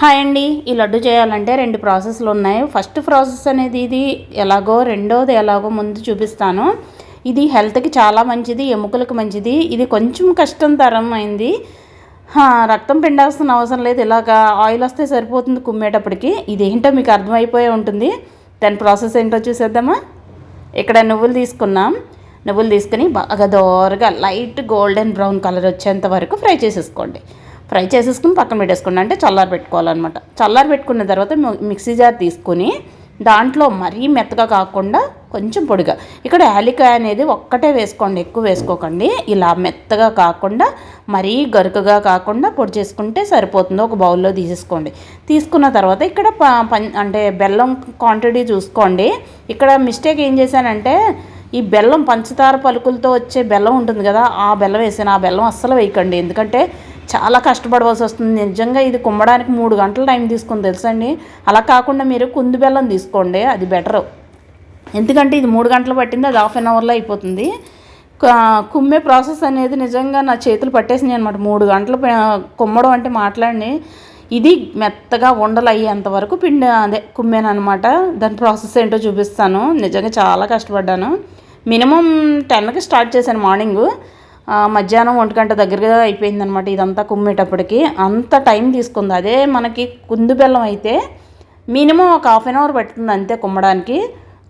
Hi అండి. ఈ లడ్డు చేయాలంటే రెండు ప్రాసెస్లు ఉన్నాయి. ఫస్ట్ ప్రాసెస్ అనేది ఇది. ఎలాగో రెండోది ఎలాగో ముందు చూపిస్తాను. ఇది హెల్త్కి చాలా మంచిది ఎముకలకు మంచిది. ఇది కొంచెం కష్టం తరం అయింది. రక్తం పిండాల్సిన అవసరం లేదు. ఇలాగా ఆయిల్ వస్తే సరిపోతుంది కుమ్మేటప్పటికి. ఇదేంటో మీకు అర్థమైపోయే ఉంటుంది. దాని ప్రాసెస్ ఏంటో చూసేద్దామా? ఇక్కడ నువ్వులు తీసుకున్నాం. నువ్వులు తీసుకుని బాగా దోరగా లైట్ గోల్డెన్ బ్రౌన్ కలర్ వచ్చేంత వరకు ఫ్రై చేసేసుకోండి. ఫ్రై చేసేసుకుని పక్కన పెట్టేసుకోండి. అంటే చల్లారి పెట్టుకోవాలన్నమాట. చల్లారి పెట్టుకున్న తర్వాత మిక్సీ జార్ తీసుకుని దాంట్లో మరీ మెత్తగా కాకుండా కొంచెం పొడిగా. ఇక్కడ యాలికాయ అనేది ఒక్కటే వేసుకోండి ఎక్కువ వేసుకోకండి. ఇలా మెత్తగా కాకుండా మరీ గరుకగా కాకుండా పొడి చేసుకుంటే సరిపోతుంది. ఒక బౌల్లో తీసేసుకోండి. తీసుకున్న తర్వాత ఇక్కడ ప పం- అంటే బెల్లం క్వాంటిటీ చూసుకోండి. ఇక్కడ మిస్టేక్ ఏం చేశానంటే ఈ బెల్లం పంచదార పలుకులతో వచ్చే బెల్లం ఉంటుంది కదా ఆ బెల్లం వేసాను. ఆ బెల్లం అస్సలు వేయకండి. ఎందుకంటే చాలా కష్టపడవలసి వస్తుంది. నిజంగా ఇది కుమ్మడానికి మూడు గంటల టైం తీసుకుని తెలుసండి. అలా కాకుండా మీరు కుంది బెల్లం తీసుకోండి అది బెటర్. ఎందుకంటే ఇది మూడు గంటలు పట్టింది అది హాఫ్ అన్ అవర్లో అయిపోతుంది. కుమ్మే ప్రాసెస్ అనేది నిజంగా నా చేతులు పట్టేసినాయి అనమాట మూడు గంటలు కుమ్మడం అంటే మాట్లాడి ఇది మెత్తగా ఉండలు అయ్యేంత వరకు పిండి అదే కుమ్మాను అనమాట దాని ప్రాసెస్ ఏంటో చూపిస్తాను. నిజంగా చాలా కష్టపడ్డాను. మినిమం టెన్కి స్టార్ట్ చేశాను మార్నింగ్. మధ్యాహ్నం ఒంటి గంట దగ్గరగా అయిపోయిందనమాట ఇదంతా కుమ్మేటప్పటికి. అంత టైం తీసుకుంది. అదే మనకి కుందు బెల్లం అయితే మినిమం ఒక హాఫ్ అన్ అవర్ పడుతుంది అంతే కుమ్మడానికి.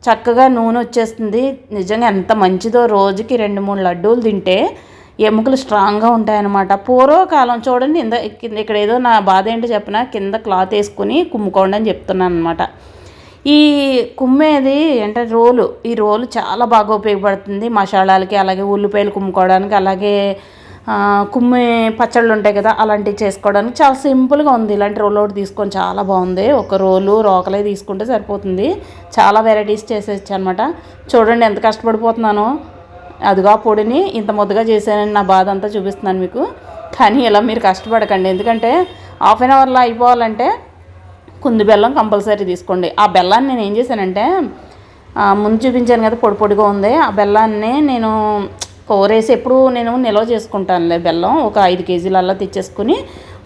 చక్కగా నూనె వచ్చేస్తుంది. నిజంగా ఎంత మంచిదో రోజుకి రెండు మూడు లడ్డూలు తింటే ఎముకలు స్ట్రాంగ్గా ఉంటాయన్నమాట. పూర్వకాలం చూడండి ఇంద ఇక్కడ ఏదో నా బాధ ఏంటో చెప్పిన? కింద క్లాత్ వేసుకుని కుమ్ముకోండి అని చెప్తున్నాను అనమాట ఈ కుమ్మేది అంటే రోలు ఈ రోలు చాలా బాగా ఉపయోగపడుతుంది మసాలాలకి అలాగే ఉల్లిపాయలు కుమ్ముకోవడానికి అలాగే కుమ్మే పచ్చళ్ళు ఉంటాయి కదా అలాంటివి చేసుకోవడానికి చాలా సింపుల్గా ఉంది. ఇలాంటి రోల్ ఒకటి తీసుకొని చాలా బాగుంది. ఒక రోలు రోకలే తీసుకుంటే సరిపోతుంది. చాలా వెరైటీస్ చేసేయచ్చు అనమాట చూడండి ఎంత కష్టపడిపోతున్నానో. అదిగా పొడిని ఇంత ముద్దగా చేశానని నా బాధ అంతా చూపిస్తున్నాను మీకు. కానీ ఇలా మీరు కష్టపడకండి. ఎందుకంటే హాఫ్ అన్ అవర్లో అయిపోవాలంటే కుంది బెల్లం కంపల్సరీ తీసుకోండి. ఆ బెల్లాన్ని నేను ఏం చేశానంటే ముందు చూపించాను కదా పొడి పొడిగా ఉంది. ఆ బెల్లాన్ని నేను కోరేసి ఎప్పుడు నేను నిల్వ చేసుకుంటానులే బెల్లం ఒక ఐదు కేజీలల్లా తెచ్చేసుకుని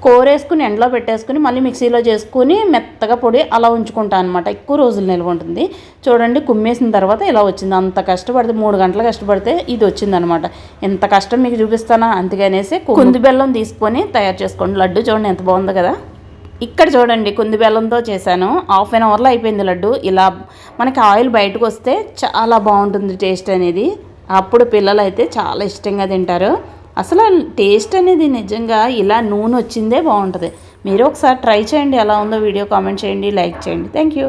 కోరేసుకుని ఎండలో పెట్టేసుకుని మళ్ళీ మిక్సీలో చేసుకుని మెత్తగా పొడి అలా ఉంచుకుంటాను అనమాట ఎక్కువ రోజులు నిల్వ ఉంటుంది. చూడండి కుమ్మేసిన తర్వాత ఇలా వచ్చింది. అంత కష్టపడితే మూడు గంటలు కష్టపడితే ఇది వచ్చిందనమాట ఎంత కష్టం మీకు చూపిస్తానా? అందుకనేసి కుంది బెల్లం తీసుకొని తయారు చేసుకోండి. లడ్డు చూడండి ఎంత బాగుందో కదా. ఇక్కడ చూడండి కుంది బెల్లంతో చేశాను. హాఫ్ అన్ అవర్లో అయిపోయింది లడ్డు. ఇలా మనకి ఆయిల్ బయటకు వస్తే చాలా బాగుంటుంది టేస్ట్ అనేది. అప్పుడు పిల్లలు అయితే చాలా ఇష్టంగా తింటారు. అసలు టేస్ట్ అనేది నిజంగా ఇలా నూనె వచ్చిందే బాగుంటుంది. మీరు ఒకసారి ట్రై చేయండి ఎలా ఉందో వీడియో కామెంట్ చేయండి లైక్ చేయండి. Thank you.